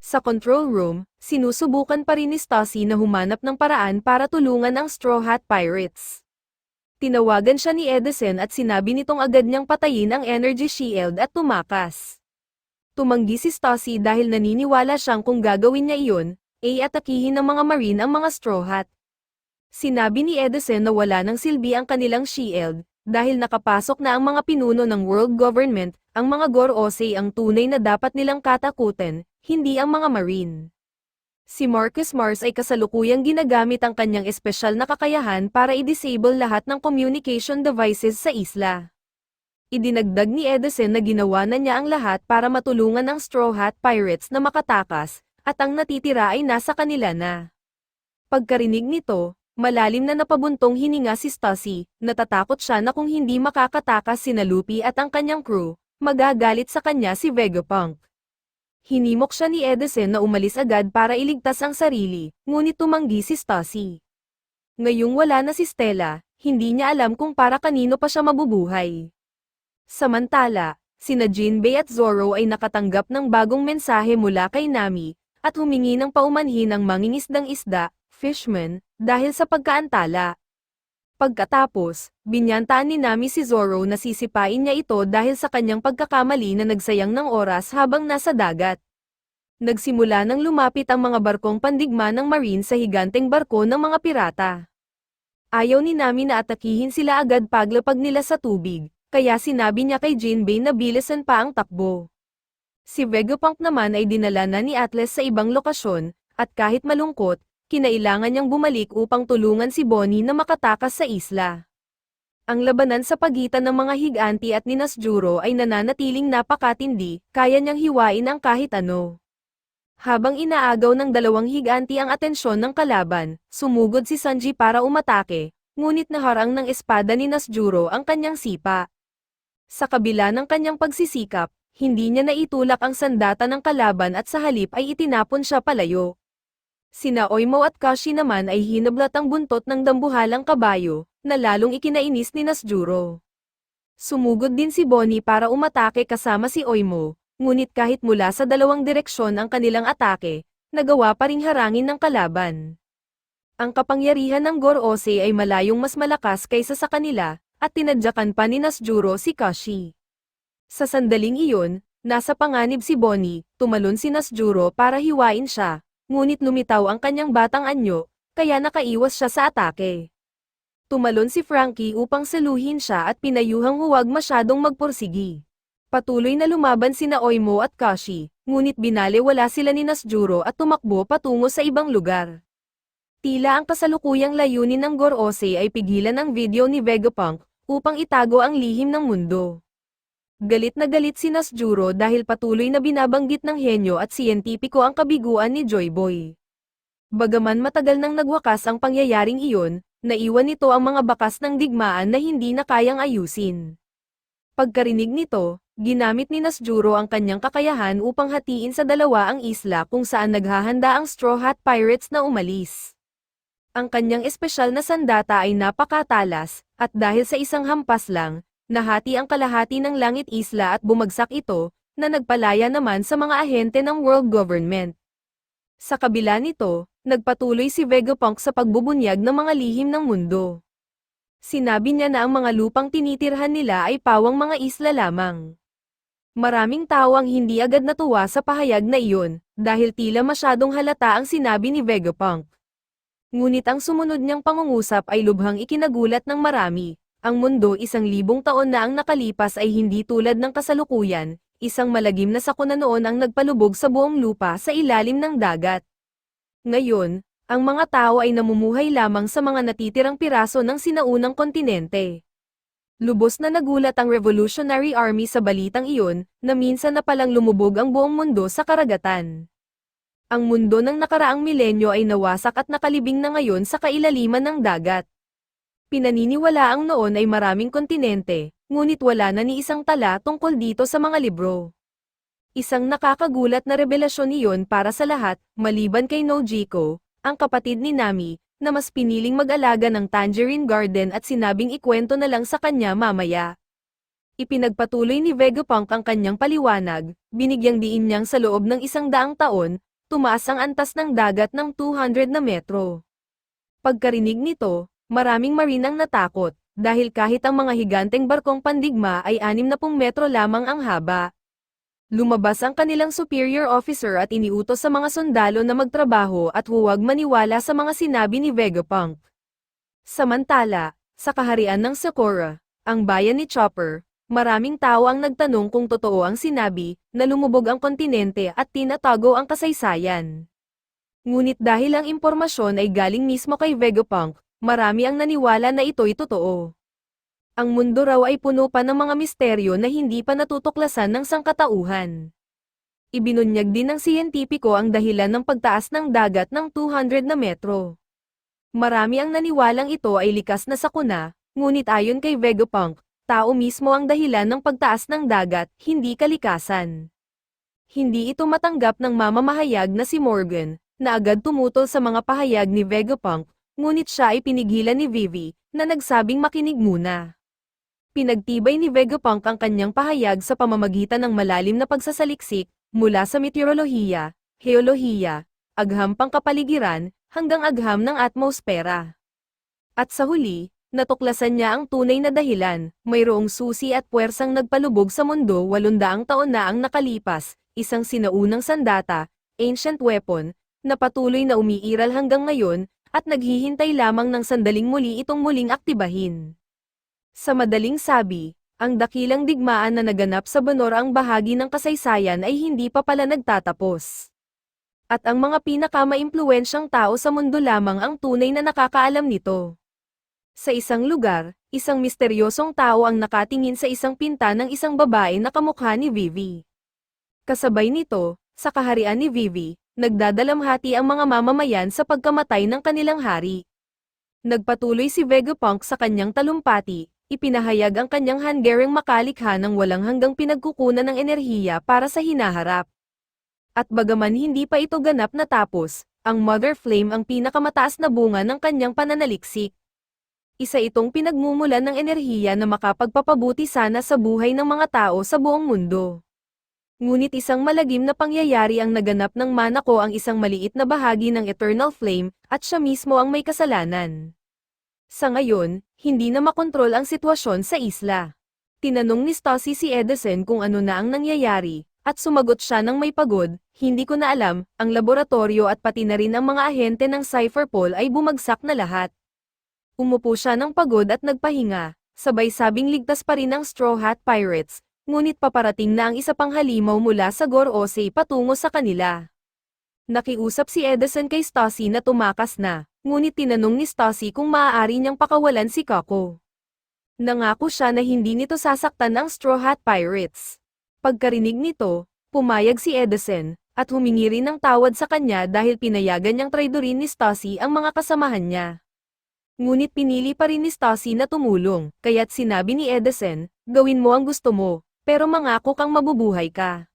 Sa control room, sinusubukan pa rin ni Stassi na humanap ng paraan para tulungan ang Straw Hat Pirates. Tinawagan siya ni Edison at sinabi nitong agad niyang patayin ang energy shield at tumakas. Tumanggi si Stassi dahil naniniwala siyang kung gagawin niya iyon, ay atakihin ng mga marine ang mga Straw Hat. Sinabi ni Edison na wala ng silbi ang kanilang shield, dahil nakapasok na ang mga pinuno ng world government, ang mga Gorosei ang tunay na dapat nilang katakutin, hindi ang mga marine. Si Marcus Mars ay kasalukuyang ginagamit ang kanyang espesyal na kakayahan para i-disable lahat ng communication devices sa isla. Idinagdag ni Edison na ginawa na niya ang lahat para matulungan ang Straw Hat Pirates na makatakas, at ang natitira ay nasa kanila na. Pagkarinig nito, malalim na napabuntong hininga si Stassi, natatakot siya na kung hindi makakatakas sina Luffy at ang kanyang crew, magagalit sa kanya si Vegapunk. Hinimok siya ni Edison na umalis agad para iligtas ang sarili, ngunit tumanggi si Stassi. Ngayong wala na si Stella, hindi niya alam kung para kanino pa siya mabubuhay. Samantala, sina Jinbei at Zoro ay nakatanggap ng bagong mensahe mula kay Nami, at humingi ng paumanhin ng mangingisdang isda, fishman, dahil sa pagkaantala. Pagkatapos, binyantaan ni Nami si Zoro na sisipain niya ito dahil sa kanyang pagkakamali na nagsayang ng oras habang nasa dagat. Nagsimula nang lumapit ang mga barkong pandigma ng marine sa higanteng barko ng mga pirata. Ayaw ni Nami na atakihin sila agad paglapag nila sa tubig, kaya sinabi niya kay Jinbei na bilisan pa ang takbo. Si Vegapunk naman ay dinala na ni Atlas sa ibang lokasyon, at kahit malungkot, kinailangan niyang bumalik upang tulungan si Bonnie na makatakas sa isla. Ang labanan sa pagitan ng mga higanti at ni Nasjuro ay nananatiling napakatindi, kaya niyang hiwain ang kahit ano. Habang inaagaw ng dalawang higanti ang atensyon ng kalaban, sumugod si Sanji para umatake, ngunit naharang ng espada ni Nasjuro ang kanyang sipa. Sa kabila ng kanyang pagsisikap, hindi niya naitulak ang sandata ng kalaban at sa halip ay itinapon siya palayo. Sina Oimo at Kashi naman ay hinablat ang buntot ng dambuhalang kabayo, na lalong ikinainis ni Nasjuro. Sumugod din si Bonnie para umatake kasama si Oimo, ngunit kahit mula sa dalawang direksyon ang kanilang atake, nagawa pa ring harangin ng kalaban. Ang kapangyarihan ng Gorose ay malayong mas malakas kaysa sa kanila, at tinadyakan pa ni Nasjuro si Kashi. Sa sandaling iyon, nasa panganib si Bonnie, tumalon si Nasjuro para hiwain siya, ngunit lumitaw ang kanyang batang anyo, kaya nakaiwas siya sa atake. Tumalon si Frankie upang saluhin siya at pinayuhang huwag masyadong magpursigi. Patuloy na lumaban sina Oimo at Kashi, ngunit binaliwala sila ni Nasjuro at tumakbo patungo sa ibang lugar. Tila ang kasalukuyang layunin ng Gorose ay pigilan ang video ni Vegapunk upang itago ang lihim ng mundo. Galit na galit si Nasjuro dahil patuloy na binabanggit ng henyo at siyentipiko ang kabiguan ni Joy Boy. Bagaman matagal nang nagwakas ang pangyayaring iyon, naiwan nito ang mga bakas ng digmaan na hindi na kayang ayusin. Pagkarinig nito, ginamit ni Nasjuro ang kanyang kakayahan upang hatiin sa dalawa ang isla kung saan naghahanda ang Straw Hat Pirates na umalis. Ang kanyang espesyal na sandata ay napakatalas, at dahil sa isang hampas lang, nahati ang kalahati ng langit isla at bumagsak ito, na nagpalaya naman sa mga ahente ng world government. Sa kabila nito, nagpatuloy si Vegapunk sa pagbubunyag ng mga lihim ng mundo. Sinabi niya na ang mga lupang tinitirhan nila ay pawang mga isla lamang. Maraming tao ang hindi agad natuwa sa pahayag na iyon, dahil tila masyadong halata ang sinabi ni Vegapunk. Ngunit ang sumunod niyang pangungusap ay lubhang ikinagulat ng marami, ang mundo isang libong taon na ang nakalipas ay hindi tulad ng kasalukuyan, isang malagim na sakuna noon ang nagpalubog sa buong lupa sa ilalim ng dagat. Ngayon, ang mga tao ay namumuhay lamang sa mga natitirang piraso ng sinaunang kontinente. Lubos na nagulat ang Revolutionary Army sa balitang iyon, na minsan na palang lumubog ang buong mundo sa karagatan. Ang mundo ng nakaraang milenyo ay nawasak at nakalibing na ngayon sa kailaliman ng dagat. Pinaniniwalaang noon ay maraming kontinente, ngunit wala na ni isang tala tungkol dito sa mga libro. Isang nakakagulat na revelasyon iyon para sa lahat, maliban kay Nojiko, ang kapatid ni Nami, na mas piniling mag-alaga ng Tangerine Garden at sinabing ikwento na lang sa kanya mamaya. Ipinagpatuloy ni Vegapunk ang kanyang paliwanag, binigyang diin niyang sa loob ng isang daang taon, tumaas ang antas ng dagat ng 200 na metro. Pagkarinig nito, maraming marine ang natakot, dahil kahit ang mga higanteng barkong pandigma ay 60 metro lamang ang haba. Lumabas ang kanilang superior officer at iniutos sa mga sundalo na magtrabaho at huwag maniwala sa mga sinabi ni Vegapunk. Samantala, sa kaharian ng Sakura, ang bayan ni Chopper, maraming tao ang nagtanong kung totoo ang sinabi, na lumubog ang kontinente at tinatago ang kasaysayan. Ngunit dahil ang impormasyon ay galing mismo kay Vegapunk, marami ang naniwala na ito'y totoo. Ang mundo raw ay puno pa ng mga misteryo na hindi pa natutuklasan ng sangkatauhan. Ibinunyag din ng siyentipiko ang dahilan ng pagtaas ng dagat ng 200 na metro. Marami ang naniwalang ito ay likas na sakuna, ngunit ayon kay Vegapunk, tao mismo ang dahilan ng pagtaas ng dagat, hindi kalikasan. Hindi ito matanggap ng mamamahayag na si Morgan, na agad tumutol sa mga pahayag ni Vegapunk, ngunit siya ay pinigilan ni Vivi, na nagsabing makinig muna. Pinagtibay ni Vegapunk ang kanyang pahayag sa pamamagitan ng malalim na pagsasaliksik, mula sa meteorolohiya, heolohiya, agham pangkapaligiran, hanggang agham ng atmospera. At sa huli, natuklasan niya ang tunay na dahilan, mayroong susi at puwersang nagpalubog sa mundo 800 taon na ang nakalipas, isang sinaunang sandata, ancient weapon, na patuloy na umiiral hanggang ngayon, at naghihintay lamang ng sandaling muli itong muling aktibahin. Sa madaling sabi, ang dakilang digmaan na naganap sa Banor ang bahagi ng kasaysayan ay hindi pa pala nagtatapos. At ang mga pinakamaimpluwensyang tao sa mundo lamang ang tunay na nakakaalam nito. Sa isang lugar, isang misteryosong tao ang nakatingin sa isang pinta ng isang babae na kamukha ni Vivi. Kasabay nito, sa kaharian ni Vivi, nagdadalamhati ang mga mamamayan sa pagkamatay ng kanilang hari. Nagpatuloy si Vegapunk sa kanyang talumpati, ipinahayag ang kanyang Hungarian makalikha ng walang hanggang pinagkukunan ng enerhiya para sa hinaharap. At bagaman hindi pa ito ganap natapos, ang Mother Flame ang pinakamataas na bunga ng kanyang pananaliksik. Isa itong pinagmumulan ng enerhiya na makapagpapabuti sana sa buhay ng mga tao sa buong mundo. Ngunit isang malagim na pangyayari ang naganap ng Manako ang isang maliit na bahagi ng Eternal Flame, at siya mismo ang may kasalanan. Sa ngayon, hindi na makontrol ang sitwasyon sa isla. Tinanong ni Stassi si Edison kung ano na ang nangyayari, at sumagot siya ng may pagod, hindi ko na alam, ang laboratorio at pati na rin ang mga ahente ng Cypherpol ay bumagsak na lahat. Umupo siya ng pagod at nagpahinga, sabay sabing ligtas pa rin ang Straw Hat Pirates, ngunit paparating na ang isa pang halimaw mula sa Gorose patungo sa kanila. Nakiusap si Edison kay Stassi na tumakas na, ngunit tinanong ni Stassi kung maaari niyang pakawalan si Kako. Nangako siya na hindi nito sasaktan ang Straw Hat Pirates. Pagkarinig nito, pumayag si Edison, at humingi rin ng tawad sa kanya dahil pinayagan niyang traidorin ni Stassi ang mga kasamahan niya. Ngunit pinili pa rin ni Stassi na tumulong, kaya't sinabi ni Edison, gawin mo ang gusto mo, pero mangako kang mabubuhay ka.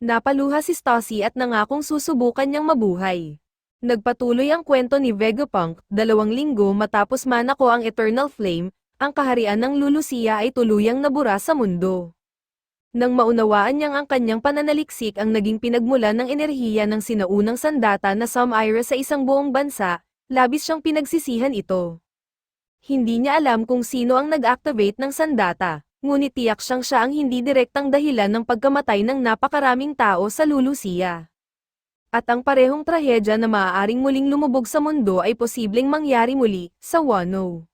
Napaluha si Stassi at nangakong susubukan niyang mabuhay. Nagpatuloy ang kwento ni Vegapunk, dalawang linggo matapos manako ang Eternal Flame, ang kaharian ng Lulusia ay tuluyang nabura sa mundo. Nang maunawaan niyang ang kanyang pananaliksik ang naging pinagmulan ng enerhiya ng sinaunang sandata na Samira sa isang buong bansa, labis siyang pinagsisihan ito. Hindi niya alam kung sino ang nag-activate ng sandata, ngunit tiyak siyang siya ang hindi direktang dahilan ng pagkamatay ng napakaraming tao sa Lulusia. At ang parehong trahedya na maaaring muling lumubog sa mundo ay posibleng mangyari muli, sa Wano.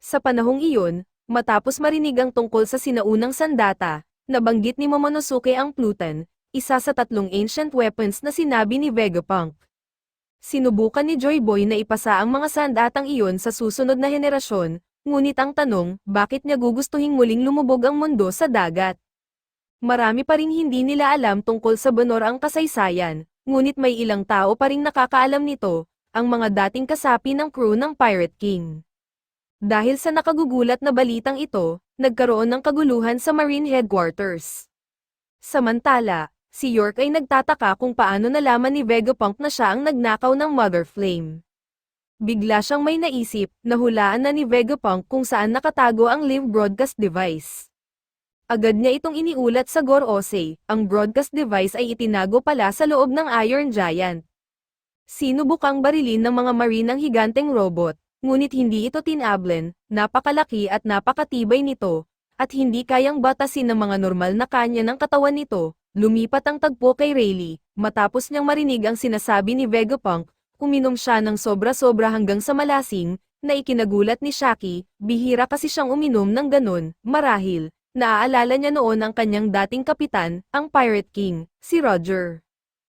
Sa panahong iyon, matapos marinig ang tungkol sa sinaunang sandata, nabanggit ni Momonosuke ang Pluton, isa sa tatlong ancient weapons na sinabi ni Vegapunk. Sinubukan ni Joy Boy na ipasa ang mga sandatang iyon sa susunod na henerasyon, ngunit ang tanong, bakit niya gugustuhing muling lumubog ang mundo sa dagat? Marami pa ring hindi nila alam tungkol sa Banor ang kasaysayan, ngunit may ilang tao pa ring nakakaalam nito, ang mga dating kasapi ng crew ng Pirate King. Dahil sa nakagugulat na balitang ito, nagkaroon ng kaguluhan sa Marine Headquarters. Samantala, si York ay nagtataka kung paano nalaman ni Vegapunk na siya ang nagnakaw ng Mother Flame. Bigla siyang may naisip, nahulaan na ni Vegapunk kung saan nakatago ang live broadcast device. Agad niya itong iniulat sa Gorosei, ang broadcast device ay itinago pala sa loob ng Iron Giant. Sinubukang barilin ng mga marine ang higanteng robot, ngunit hindi ito tinablen, napakalaki at napakatibay nito, at hindi kayang batasin ng mga normal na kanya ng katawan nito. Lumipat ang tagpo kay Rayleigh, matapos niyang marinig ang sinasabi ni Vegapunk, uminom siya ng sobra-sobra hanggang sa malasing, na ikinagulat ni Shaki, bihira kasi siyang uminom ng ganun, marahil, naaalala niya noon ang kanyang dating kapitan, ang Pirate King, si Roger.